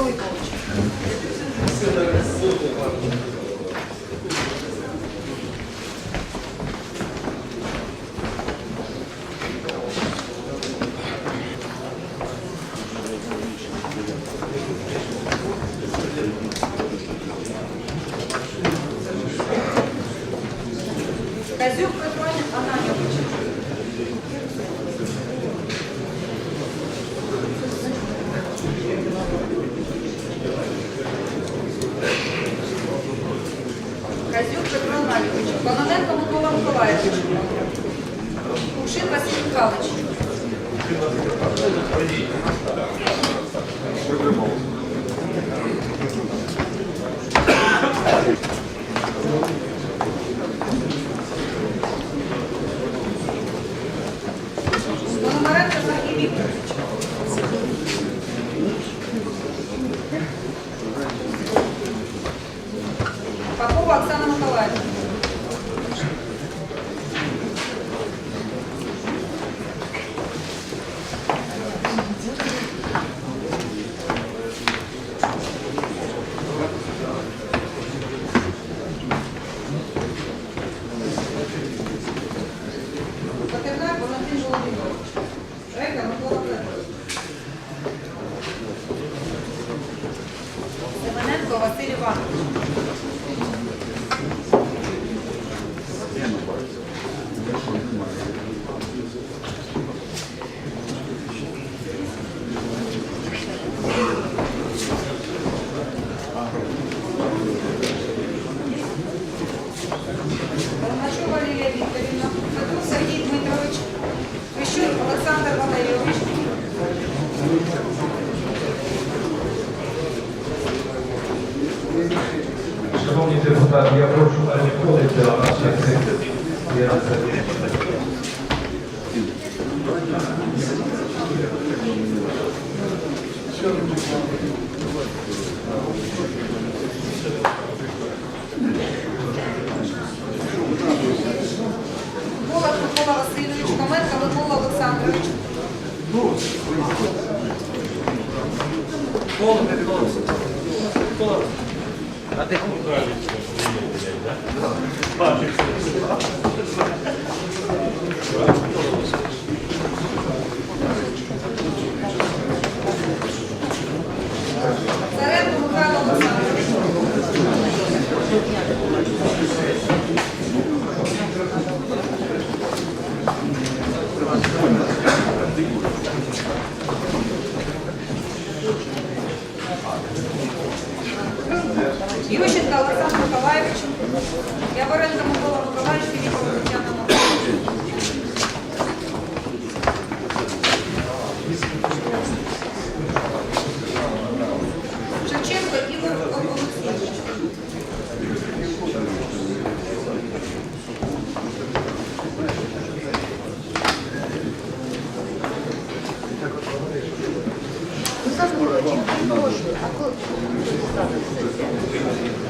Гнатенко Петро Дякую.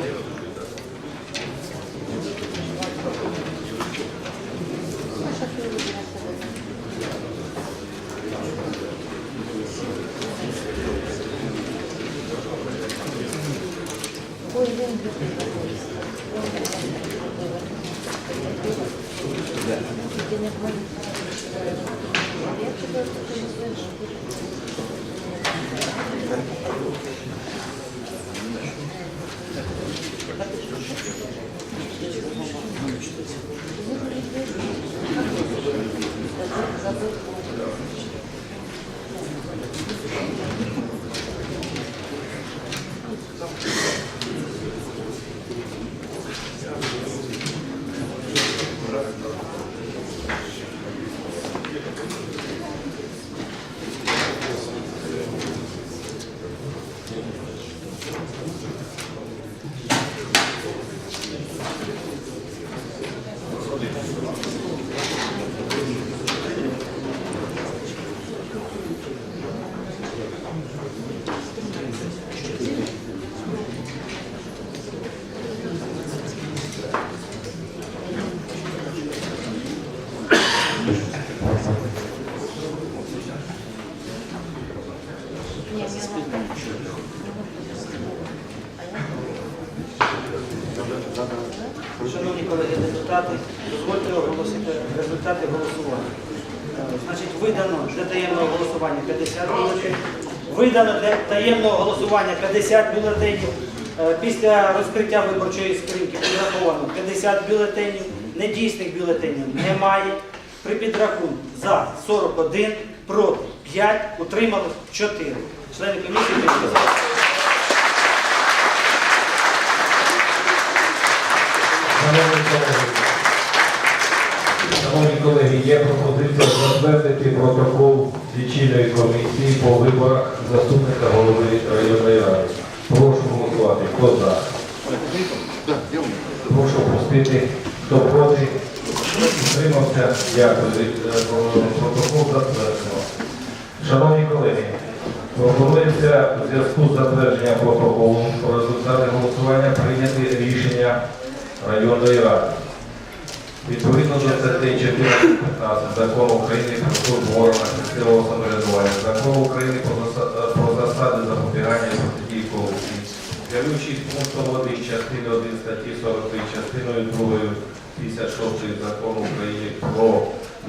Шановні колеги депутати, дозвольте оголосити результати голосування. Е, Значить, видано для таємного голосування 50 бюлетенів. Видано для таємного голосування 50 бюлетенів. Е, Після розкриття виборчої скриньки підраховано 50 бюлетенів. Недійсних бюлетенів немає. При підрахунку за 41, проти 5, утрималось 4. Члени комісії підписали. Шановні колеги, шановні колеги, є пропозиція затвердити протокол лічильної комісії по виборах заступника голови районної ради. Прошу голосувати. Хто за? Прошу пустити. Хто проти? Утримався. Дякую. Е, Протокол затверджено. Шановні колеги, пропонується у зв'язку з затвердженням протоколу про результати голосування прийняти рішення районної ради. Відповідно до статей 14-15 Закону України про службу органах місцевого самоврядування, Закону України про засади запобігання і протидії корупції, керуючись пунктом 1 частини 1 статті 43, частиною 2 56 Закону України про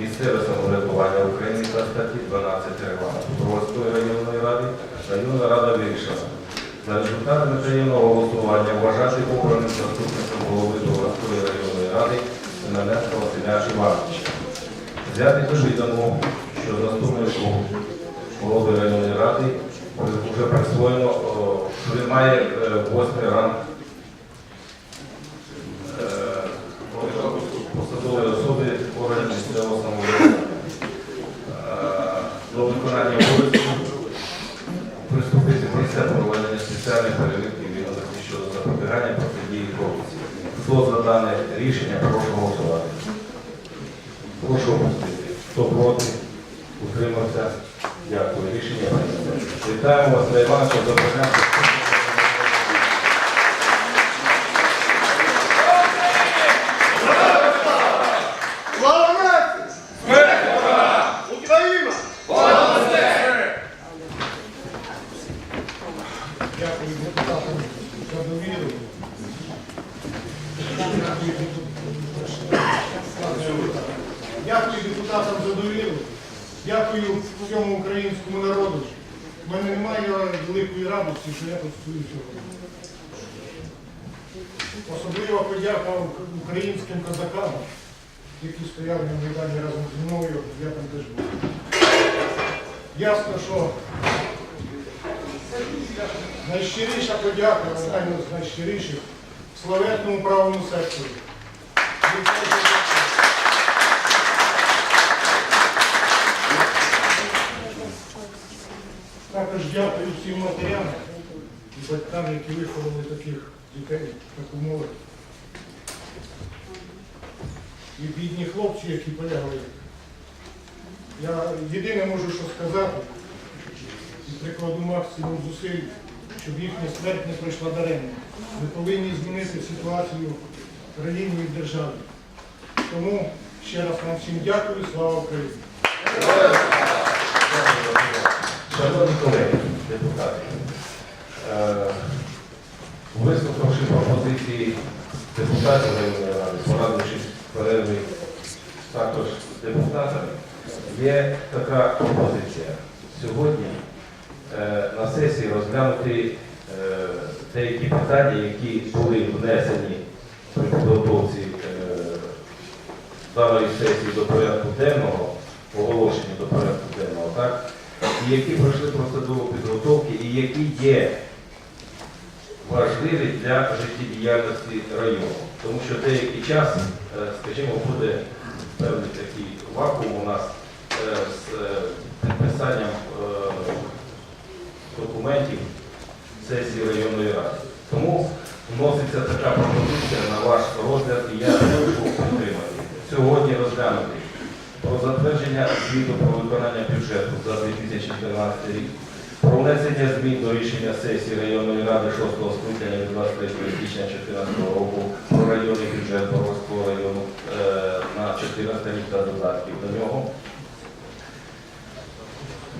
місцеве самоврядування України та статті 12 регламенту Броварської районної ради, районна рада вирішила за результатами таємного голосування вважати обраним заступником голови Броварської районної ради Семененка Василя Івановича. Взяти відомо, що заступнику голови районної ради вже присвоєно, о, що він має е, восьмий ранг е, посадової особи органів місцевого самоврядування. Е, До виконання обов'язків приступити після проведення спеціальних перевірки відомості щодо запобігання протидії корупції. Хто за дане рішення, прошу голосувати. Прошу опустити. Хто проти? Утримався? Дякую. Рішення прийнято. Вітаємо вас, Івановича, за прийняття. Слава нації! Смерть Україна! Дякую депутатам за довіру. Дякую депутатам за довіру. Дякую всьому українському народу. У мене немає великої радості, що я тут стою сьогодні. Особлива подяка козакам, які стояли на Майдані разом зі мною, я там теж був. Ясно, що Найщиріша подяка, одна з найщиріших славетному правому сектору. Також дякую всім матерям і батькам, які виховали таких дітей, таку молодь. І бідні хлопці, які полягли. Я єдине можу що сказати, і прикладу максимум зусиль, щоб їхня смерть не пройшла даремно. Ми повинні змінити ситуацію в країні і в державі. Тому ще раз вам всім дякую, слава Україні! Шановні колеги, депутати, е, вислухавши пропозиції депутатів порадившись перерви також з депутатами, є така пропозиція. Сьогодні е, на сесії розглянути е, деякі питання, які були внесені при підготовці е, даної сесії до порядку денного, оголошення до порядку денного, так? і які пройшли процедуру підготовки, і які є важливі для життєдіяльності району. Тому що деякий час, е, скажімо, буде певний такий вакуум у нас е, з е, підписанням документів сесії районної ради. Тому вноситься така пропозиція на ваш розгляд, і я прошу підтримати. Сьогодні розглянути про затвердження звіту про виконання бюджету за 2014 рік, про внесення змін до рішення сесії районної ради 6 скликання від 23 січня 2014 року про районний бюджет Боровського району е, на 14 рік та додатків до нього.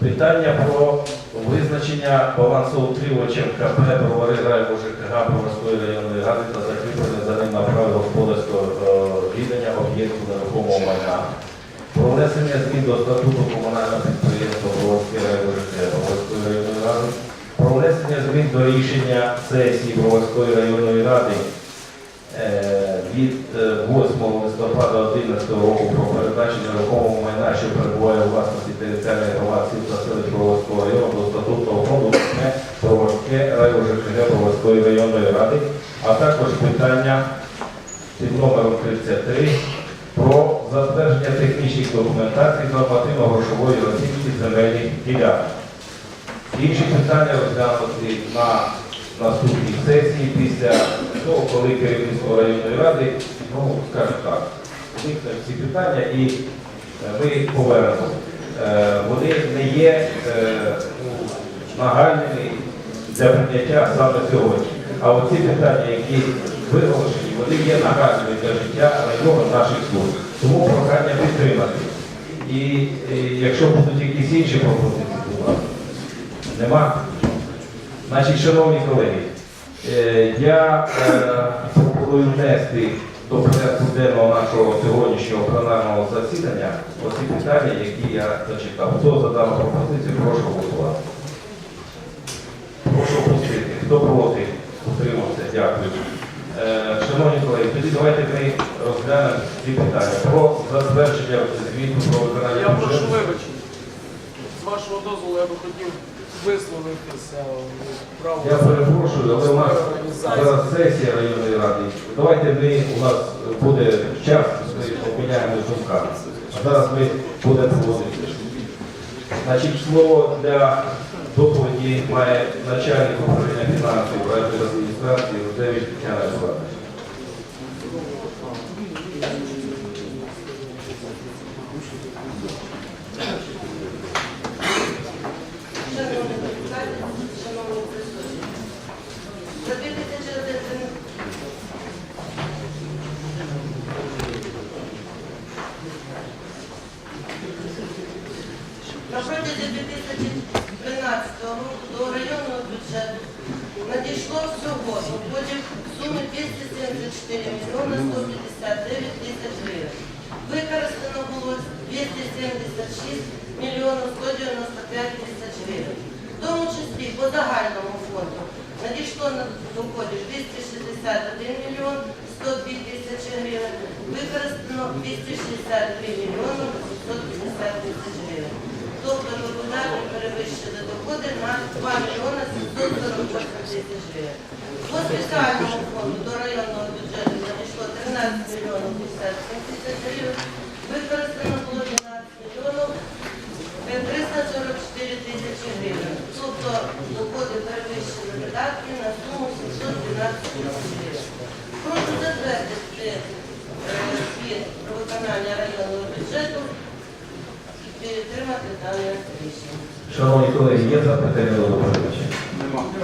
Питання про визначення балансоутримувачем КП Бровари Райву ЖКГ Броварської районної ради та закріплення за ним на праві господарського е, віддання об'єкту нерухомого майна. Про внесення змін до статуту комунального підприємства до рішення сесії Броварської районної ради е, від е, 8 листопада 2011 року про передачу нерухомого майна, що перебуває у власності територіальної громади та селищ Броварського району до статутного фонду КП Броварське району Броварської районної ради, а також питання під номером 33 про затвердження технічних документацій нормативно-грошової оцінки земельних ділянок. Інші питання розглянути на наступній сесії після того, коли керівництво районної ради, ну, скажімо так, вникне всі питання і е, ми повернемо. Е, Вони не є е, нагальними для прийняття саме сьогодні. А оці питання, які виголошені, вони є нагальними для життя району наших служб. Тому прохання підтримати. І якщо будуть якісь інші пропозиції, будь ласка. Нема? Значить, шановні колеги, е, я е, пропоную внести до порядку денного нашого сьогоднішнього пленарного засідання оці питання, які я зачитав. Хто за дану пропозицію, прошу голосувати. Прошу опустити. Хто проти? Утримався. Дякую. Е, Шановні колеги, тоді давайте ми розглянемо ці питання. Про затвердження звіту про виконання Я прошу вибачення. З вашого дозволу я би хотів висловитися право. Я перепрошую, але у нас зараз сесія районної ради. Давайте ми, у нас буде час, ми обміняємо думками. А зараз ми будемо проводити. Значить, слово для доповіді має начальник управління фінансів райадміністрації Рудевич Тетяна Івановна. Шановні депутати, шановні присутні. За 2011 На протязі 2013 року до районного бюджету надійшло всього доходів в сумі 274 мільйони 159 тисяч гривень. Використано було 276 мільйонів 195 тисяч гривень. В тому числі по загальному фонду надійшло на доходів 261 мільйон 102 тисячі гривень, використано 263 мільйони 850 тисяч гривень. Тобто виконання перевищили доходи на 2 мільйони 748 тисяч гривень. По спеціальному фонду до районного 15 мільйонів 57 тисяч гривень, використано було 12 мільйонів е, 344 тисячі гривень. Тобто доходи перевищили видатки на суму 712 тисяч гривень. Прошу затвердити е, звіт про виконання районного бюджету і підтримати дане рішення. Шановні колеги, є запитання до доповідача?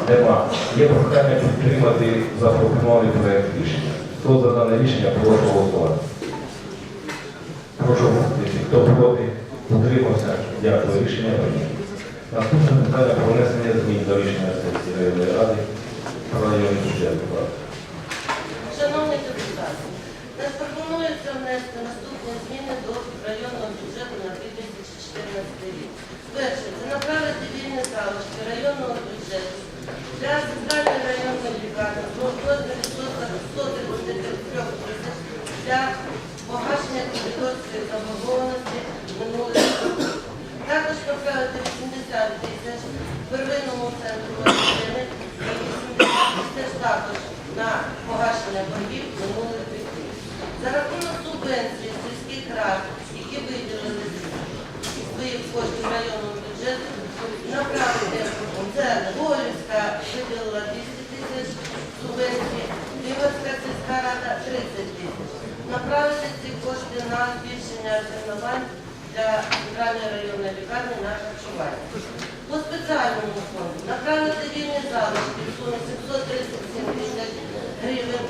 Нема. Є прохання підтримати запропонований проект рішення. Хто за дане рішення, прошу голосувати. Прошу голосувати. Хто проти, утримався. Дякую. Рішення прийнято. Наступне питання про внесення змін до рішення сесії районної ради про районний бюджет. Будь ласка. Шановні депутати, нас пропонується внести наступні зміни до районного бюджету на 2014 рік. Перше, це направити вільні залишки районного бюджету для центральної районної лікарні в розмірі 133 тисяч для погашення кредиторської заборгованості минулих років. Також направити 80 тисяч первинному центру медицини і 80 тисяч також на погашення боргів минулих. За рахунок субвенції сільських рад, які виділили своїх коштів районного бюджету, направити це Голівська виділила 200 тисяч субвенції, Лівацька сільська рада 30 тисяч. Направити ці кошти на збільшення асигнувань для центральної районної лікарні на харчування. По спеціальному фонду направити вільні залишки в сумі 737 тисяч гривень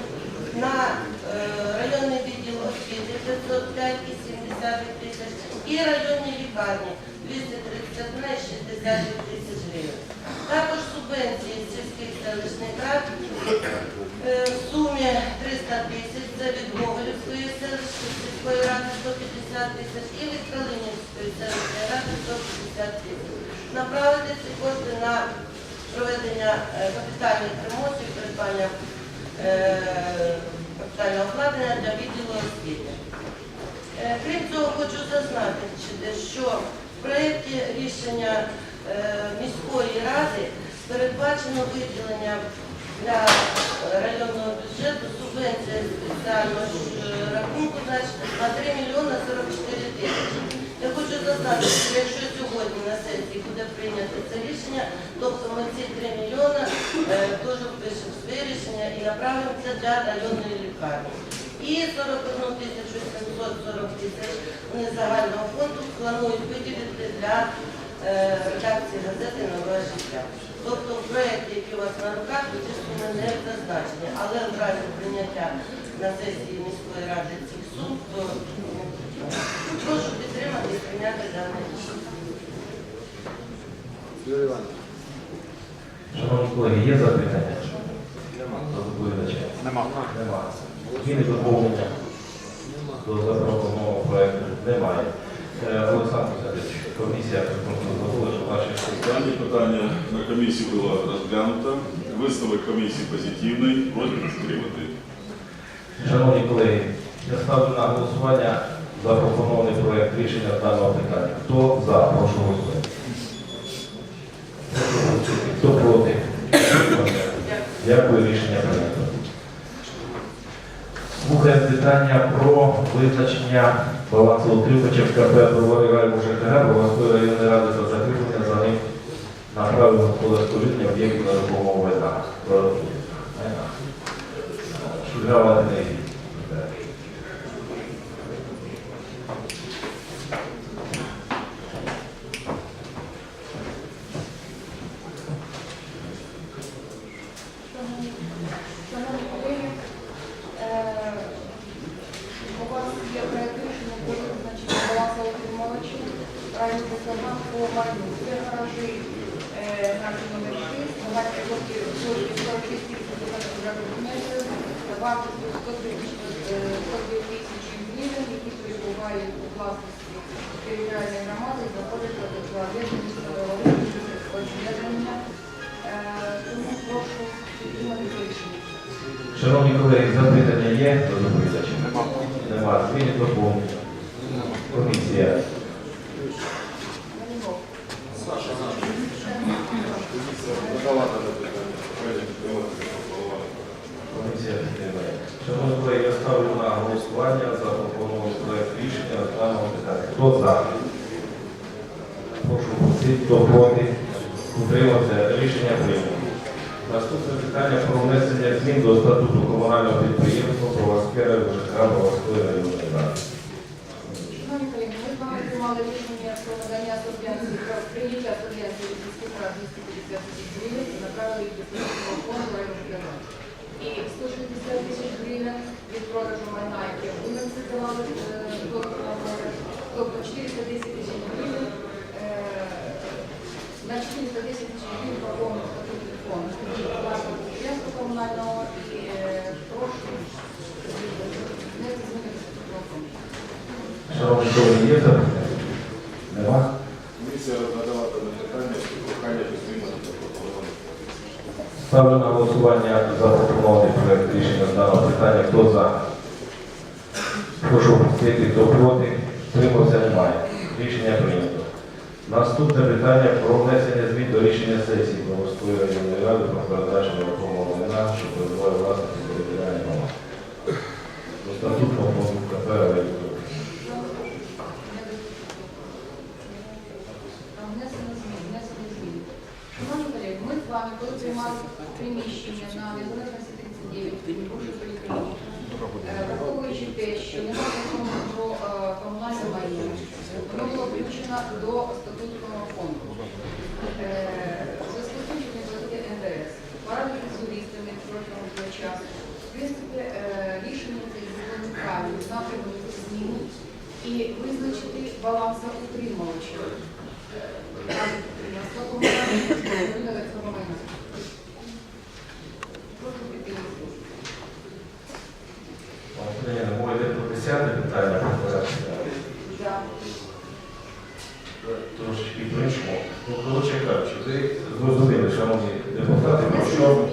на е, районний відділ освіти 505 і 70 тисяч і районні лікарні 231 і 60 тисяч гривень. Також субвенції сільських селищних рад е, в сумі 300 тисяч це від Гоголівської сільської ради 150 тисяч і від Калинівської селищної ради 150 тисяч. Направити ці кошти на проведення е, капітальних ремонтів, придбання е, капітального обладнання для відділу освіти. Крім цього, хочу зазначити, що в проєкті рішення міської ради передбачено виділення для районного бюджету субвенція спеціального е, рахунку на 3 мільйони 44 тисячі. Я хочу зазначити, що якщо сьогодні на сесії буде прийнято це рішення, тобто ми ці 3 мільйони е, теж впишемо своє рішення і направимо це для районної лікарні. І 41 тисячу 740 тисяч вони загального фонду планують виділити для е, редакції газети Нове життя. Тобто в проєкті, який у вас на руках, ці суми не зазначені, але в разі прийняття на сесії міської ради цих сум, то ну, прошу підтримати і прийняти дане рішення. Шановні колеги, є запитання? Нема. Нема. Нема. Зміни доповнення до запропонованого проекту немає. Е, Олександр Васильович, комісія прокоментувала, що ваші Дане питання на комісії було розглянуто. Висновок комісії позитивний. Просьба підтримати. Шановні колеги, я ставлю на голосування запропонований проект рішення даного питання. Хто за, прошу голосувати. Хто проти? Дякую, рішення прийнято. Слухаємо питання про визначення балансоутримувача КП «Бровари Райву ЖКГ Броварської районної ради за закріплення за ним на праві господарського життя об'єктів нерухомого майна. Майна. Шульгава Енергії. Шановні колеги, е, у вас є проект рішення про визначення балансоутримувачів районних програм по майну. Це гаражі е, наші номер 6, багаті роки 46 тисяч квадратних метрів, вартістю 102 тисячі гривень, які перебувають у власності територіальної громади знаходяться до об'єднання об'єднання. Е, Тому прошу підтримати рішення. Шановні колеги, запитання є до доповідача? Нема. Нема. Зміни. Комісія. Комісія підтримує. Шановні колеги, я ставлю на голосування за пропонований проект рішення з даного питання. Хто за? Прошу голосувати. Хто? Утримався. Рішення прийнято. Наступне питання про внесення змін до статуту комунального підприємства Проваскера ЖК Проваської районної ради. Шановні колеги, ми з вами приймали рішення про надання субвенції, про прийняття субвенції сільських рад 250 тисяч гривень і направили їх до статутного фонду районних рад. І 160 тисяч гривень від продажу майна, яке винесли давали тобто 410 тисяч гривень, е, на 410 тисяч гривень поповнив статутний фонд. Власне підприємства комунального і е, прошу внести зміни до статутного фонду. Шановні колеги, є запитання? Нема? Комісія розглядала дане питання і прохання підтримати запропонований Ставлю на голосування за пропонований проект рішення з даного питання. Хто за? Прошу голосувати. Хто проти? Тримався немає. Рішення прийнято. Наступне питання про внесення змін до рішення сесії Броварської районної ради про передачу нерухомого майна, що перебуває власності територіальної громади. До статутного фонду КП ми з вами, коли приймали приміщення на Незалежності 39, бувшій поліклініці, е, враховуючи те, що немає закону про е, комунальне майно, воно було включено до статутного фонду. Е, В зв'язку з тим, що не платити НДС, порадити з юристами протягом цього часу. В принципі, е, рішення це було неправильно, напрямку зміни і визначити балансоутримувача. Підприємства комунального майна. Прошу підтримати. Пане Мова йде про 10 питання про порядку. Да. Трошечки по-іншому. Ну, коротше кажучи, ви зрозуміли, шановні депутати, про що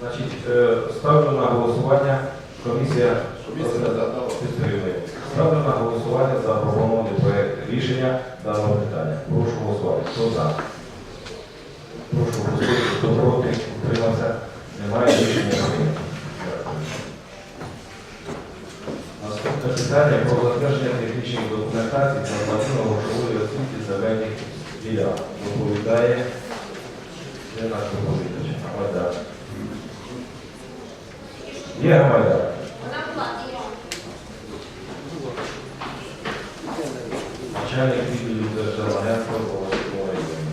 Значить, е, ставлю на голосування комісія розглядала, підтримує. Ставлю на голосування за пропонований проект рішення даного питання. Прошу голосувати. Хто за? Прошу голосувати. Хто проти? Утримався? Немає рішення прийнято. Дякую. Наступне питання про затвердження технічної документації та нормативно-грошової оцінки земельних ділянок. Доповідає де наш доповідач? Гамайдар. Є Гамайдар? Начальник відділу Держагентства Володимира району.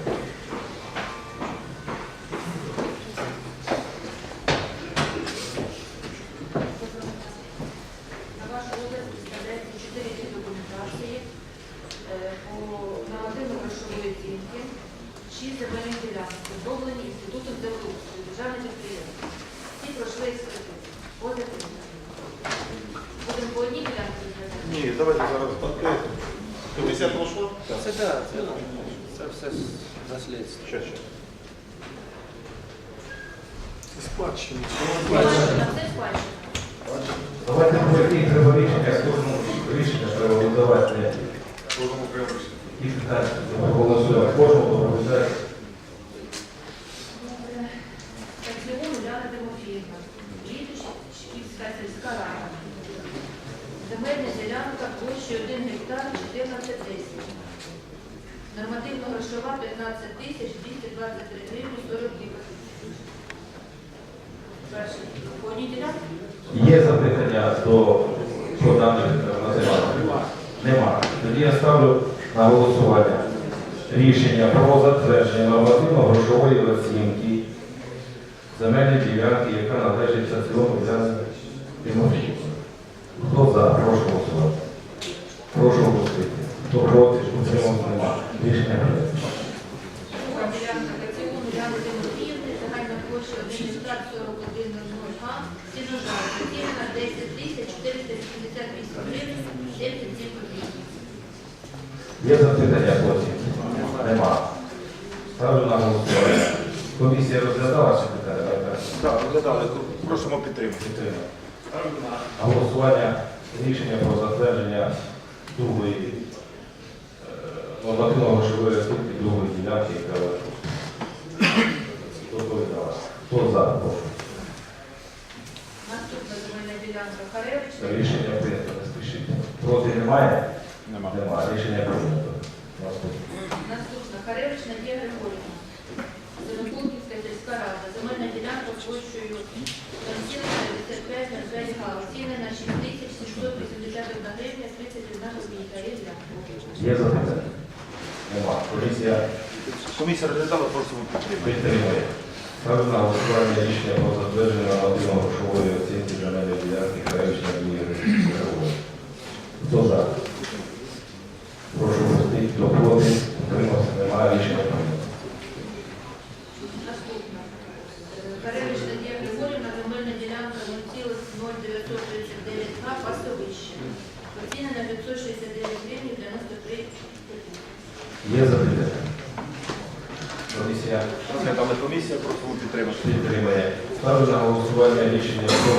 На вашу розгляд представляється чотири ті документації е, по нормативно-грошової оцінки, шість земельних ділянок, зроблені інститутом землеустрою, державне підприємство. Ці пройшли експертизу. Позитивно. Будемо по одній ділянці розглядати? Ні, давайте зараз відкрити. Комісія пройшла? Це да, це, це все наслідство. Ще, ще. Спадщина. Спадщина, це спадщина. Давайте про які треба рішення, з кожного рішення треба видавати. Кожному окремо рішення. І питання треба голосувати. Кожного доповідає. Таксіон Уляна Тимофіївна. Літочківська сільська рада. Земельна ділянка площею 1 гектар 14 тисяч. Нормативно-грошова 15 тисяч 223 гривні 40 копійок. Є запитання до про даних називання? Нема. Тоді я ставлю на голосування рішення про затвердження нормативно-грошової оцінки земельної ділянки, яка належить Саціону Яні Тимофіївні. Хто за? Прошу голосувати. Прошу голосувати. Хто проти? Утримав нема. Рішення прийнято. 41 га, сіножар, оцінена 10 тисяч 488 гривень 77 копійок. Є запитання потім? Нема. Ставлю на голосування. Комісія розглядала це питання? Так, розглядали. Просимо підтримати. Голосування рішення про затвердження другої е, нормативно-грошової оцінки другої ділянки, яка. Хто за? Прошу. Наступне ділянка Харевична. Рішення прийнято, не спішіть. Проти немає? Нема. Немає. Рішення прийнято. Наступне. Наступна Харевич Надія Григорівна. Зеленкунківська сільська рада. Земельна ділянка площею 0,55 на 5 га. Оцінена 6781 гривня 31 копійка. Є. Є запитання? Нема. Комісія Комісія розглядала, просимо підтримати. підтримує. Ставлю на голосування рішення про затвердження нормативно грошової оцінки земельної ділянки Харевична Дії Григорівни. Хто за? Прошу пустити. Хто проти? Утримався? Немає. Рішення прийнято. Наступна. Харевич Надія Григорівна. Земельна ділянка 0,0939 га. Пасовище. Оцінена 569 гривень 93 копійки. Є запитання? Комісія Розглядали комісія, просимо підтримати. підтримує. Ставлю на голосування рішення про